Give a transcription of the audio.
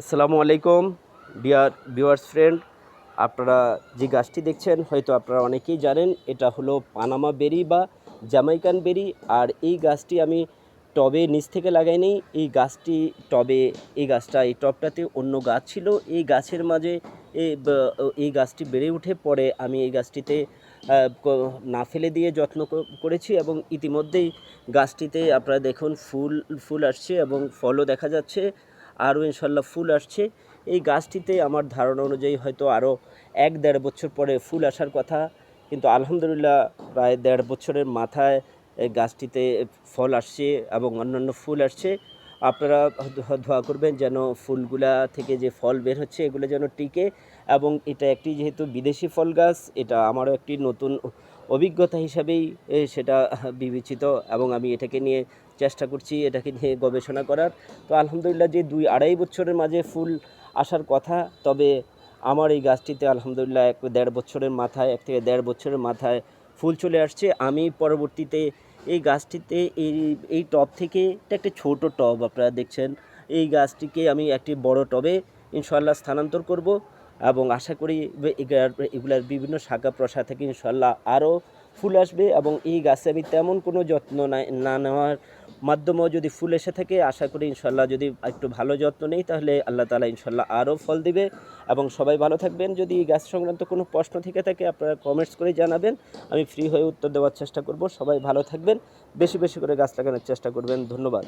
আসসালামু আলাইকুম dear viewers friend আপনারা যে গাছটি দেখছেন, হয়তো আপনারা অনেকেই জানেন, এটা হলো পানামা বেরি বা জামাইকান বেরি। আর এই গাছটি আমি টবে নিচ থেকে লাগাইনি, এই গাছটি টবে, এই গাছটা, এই টবটাতে অন্য গাছ ছিল। এই গাছের মাঝে এই এই গাছটি বেড়ে উঠে পরে আমি এই গাছটিতে না ফেলে দিয়ে যত্ন করেছি এবং ইতিমধ্যেই গাছটিতে আপনারা দেখুন ফুল ফুল আসছে এবং ফলও দেখা যাচ্ছে। আরও ইনশাল্লাহ ফুল আসছে। এই গাছটিতে আমার ধারণা অনুযায়ী হয়তো আরও এক দেড় বছর পরে ফুল আসার কথা, কিন্তু আলহামদুলিল্লাহ প্রায় দেড় বছরের মাথায় এই গাছটিতে ফল আসছে এবং অন্যান্য ফুল আসছে। আপনারা ধ- দোয়া করবেন যেন ফুলগুলা থেকে যে ফল বের হচ্ছে এগুলো যেন টিকে এবং এটা একটি যেহেতু বিদেশি ফল গাছ, এটা আমারও একটি নতুন অভিজ্ঞতা হিসাবেই সেটা বিবেচিত এবং আমি এটাকে নিয়ে চেষ্টা করছি, এটাকে নিয়ে গবেষণা করার। তো আলহামদুলিল্লাহ যে দুই আড়াই বছরের মাঝে ফুল আসার কথা, তবে আমার এই গাছটিতে আলহামদুলিল্লাহ এক দেড় বছরের মাথায়, এক থেকে দেড় বছরের মাথায় ফুল চলে আসছে। আমি পরবর্তীতে এই গাছটিতে, এই এই টব থেকে, এটা একটা ছোট টব আপনারা দেখছেন, এই গাছটিকে আমি একটি বড় টবে ইনশাল্লাহ স্থানান্তর করব। এবং আশা করি এগুলার বিভিন্ন শাখা প্রশাখা থেকে ইনশাল্লাহ আরও ফুল আসবে এবং এই গাছে আমি তেমন কোনো যত্ন না নেওয়ার মাধ্যমেও যদি ফুল এসে থাকে, আশা করি ইনশাল্লাহ যদি একটু ভালো যত্ন নেই, তাহলে আল্লাহ তালা ইনশাল্লাহ আরও ফল দিবে। এবং সবাই ভালো থাকবেন। যদি এই গাছ সংক্রান্ত কোনো প্রশ্ন থেকে থাকে, আপনারা কমেন্টস করে জানাবেন। আমি ফ্রি হয়ে উত্তর দেওয়ার চেষ্টা করব। সবাই ভালো থাকবেন। বেশি বেশি করে গাছ লাগানোর চেষ্টা করবেন। ধন্যবাদ।